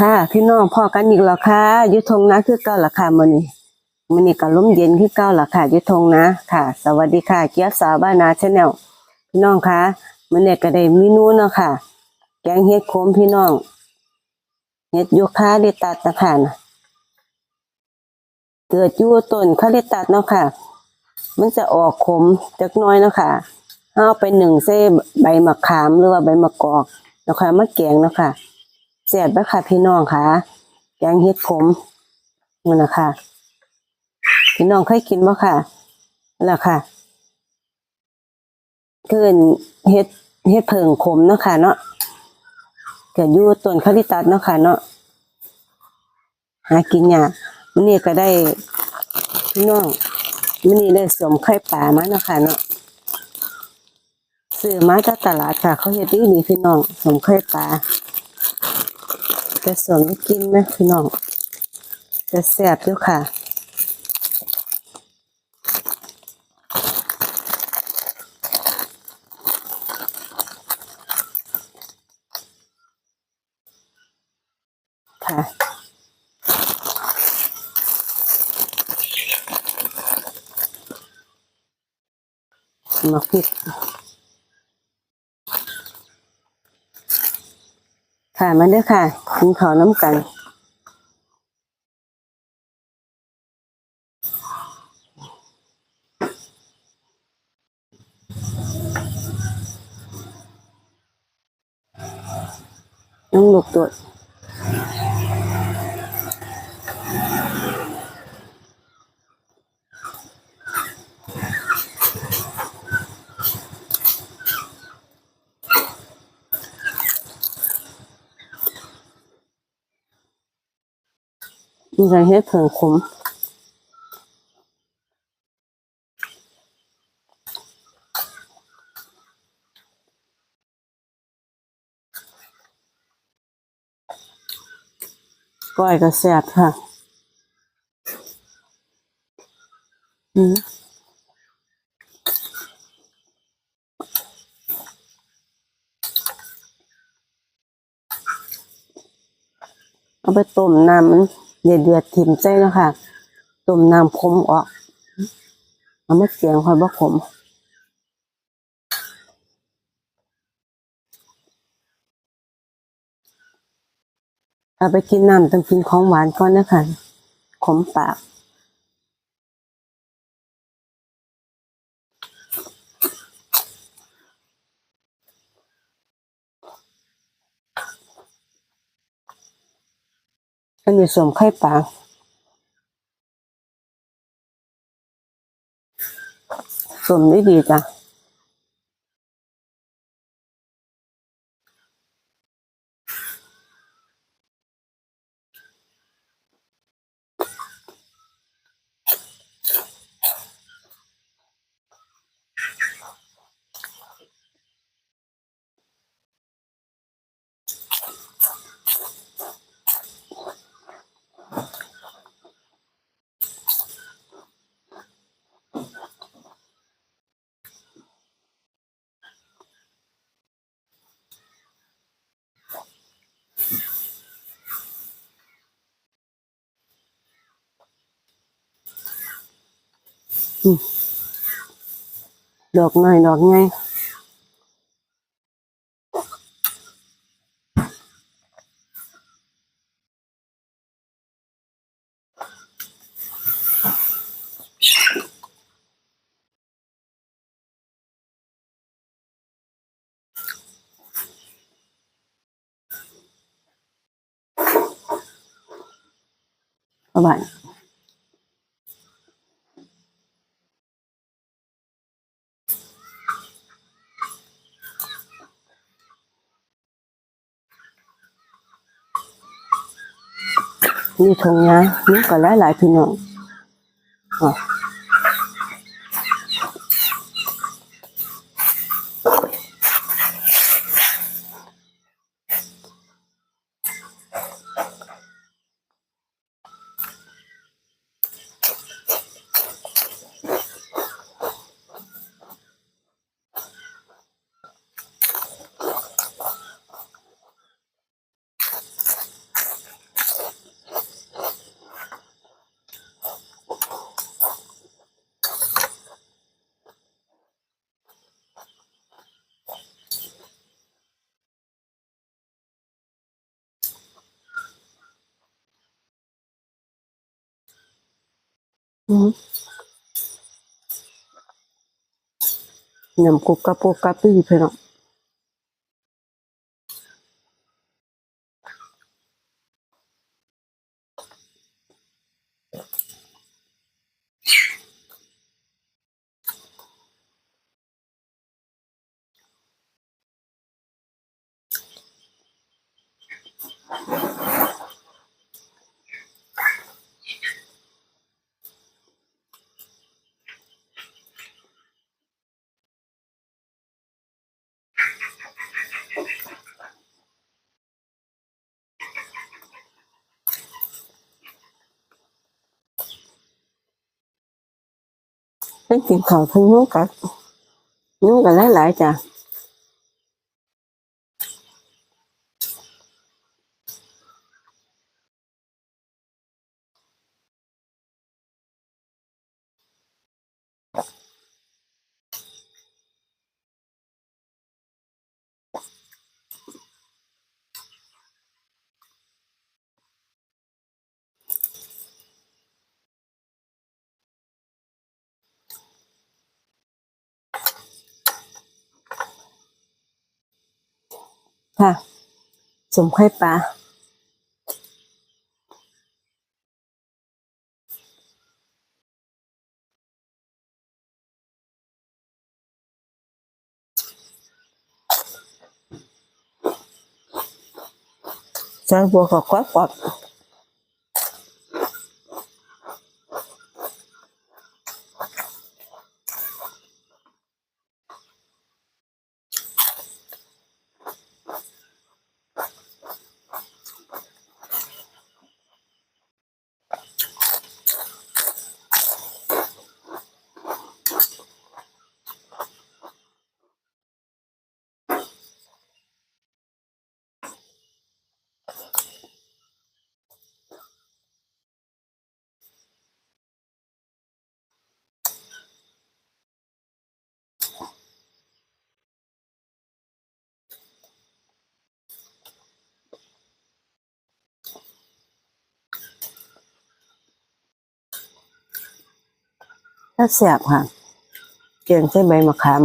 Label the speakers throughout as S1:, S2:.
S1: ค่ะ พี่น้องพ่อกันอีกแล้วค่ะยุทงนะคือเก้าละค่ะมื้อนี้มื้อนี้ก็ล้มเย็นคือเก้าละค่ะยุทงนะค่ะ สวัสดีค่ะ เกียรติสาวบ้านนาชาแนลพี่น้องคะมื้อนี้ก็ได้เมนูเนาะค่ะ แกงเห็ดโคมพี่น้องเห็ดยูคาลิตัสนะคะนะเกิดยู่ต้นคาลิตัสเนาะค่ะ มันจะออกขมจักน้อยเนาะค่ะเอาไปหนึ่งเส้ใบมะขามหรือว่าใบมะกอกแล้วค่อยมาแกงเนาะค่ะ แซ่บแล้วค่ะพี่น้องค่ะแกงเห็ดขมนี่นะคะพี่น้องเคยกินบ่ค่ะนั่นแหละค่ะเกินเห็ดเห็ดเผิงขมเนาะค่ะเนาะเกิดยู่ต้นคาลิตัสเนาะค่ะเนาะหากินยากมื้อนี้ก็ได้พี่น้องมื้อนี้ได้สวมไข่ปลามาเนาะค่ะเนาะซื้อมาจากตลาดค่ะ เขาเฮ็ดดีนี่พี่น้องสวมไข่ปลา จะสวมได้กินไหมพี่น้องจะแซ่บอยู่ค่ะค่ะมาพริ ค่ะมาเด้อค่ะกินข้าวน้ำกันน้องลูกตัว มีการเฮ็ดเผิงขมก้อยก็แซ่บค่ะอืมเอาไปต้มน้ำมัน เดือดเดือดถิ่มใจเนาะค่ะต้มน้ำขมออกเอามาเสียงคอยบ่ขมเอาไปกินน้ำต้องกินของหวานก่อนนะคะขมปาก อันนี้สวมไข่ปลาสวมได้ดีจ้ะ ดอกน้อยดอกใหญ่ประ มาณนี่ทงนะนี่ก็หลายหลายๆพี่น้องอ๋อ ยำกรุบกรับกรุบกรับพี่เพื่อนองเพิ่งกิน ข้าวเพิ่งนุ่งกัดนุ่ ค่ะ สมไข่ปลาใส่บัวกับกรอบกรอบ แสบค่ะ เกียงใส่ใบมะขาม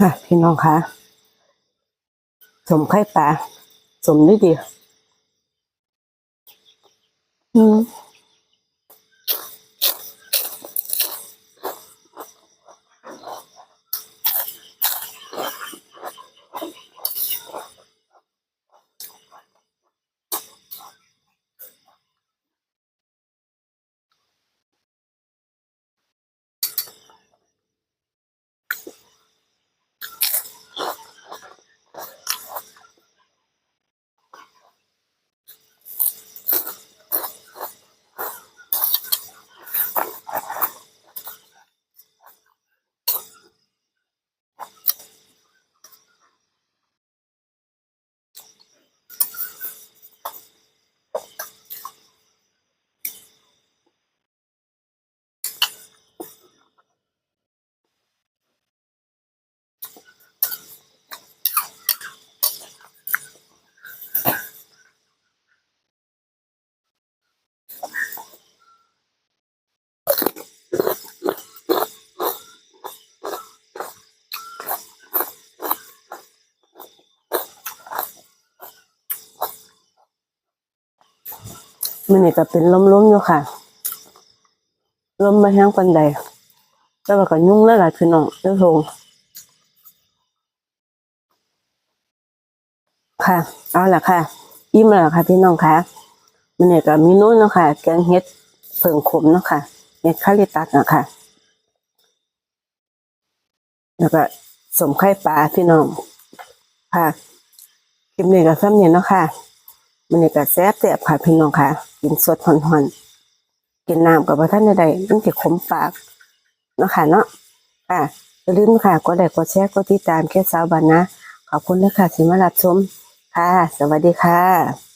S1: ค่ะพี่น้องคะสมไข่ปลาสมด้วยดีอืม มันนี่ก็เป็นลมๆอยู่ค่ะลมมาแห้งปันใดแต่ว่าก็ยุ่งแล้วล่ะพี่น้องเจ้าทงค่ะ เอาล่ะค่ะ อิ่มแล้วล่ะค่ะ พี่น้องค่ะมันนี่ก็มีนู้นเนาะค่ะ แกงเฮ็ดเผิงขมเนาะค่ะเฮ็ดคาลิตัสเนาะค่ะแล้วก็สมไข่ปลาพี่น้องค่ะคลิปนี้ก็ซ้ำเนี่ยเนาะค่ะมันนี่ก็แซ่บแซ่บค่ะพี่น้องค่ะ กินสดหอนๆกินน้ำกับพระท่านใดๆมันจะขมปากเนาะค่ะเนาะค่ะอย่าลืมค่ะกดไลค์กดแชร์กดติดตามแค่สาวบันนะ ขอบคุณนะคะที่มารับชมค่ะ สวัสดีค่ะ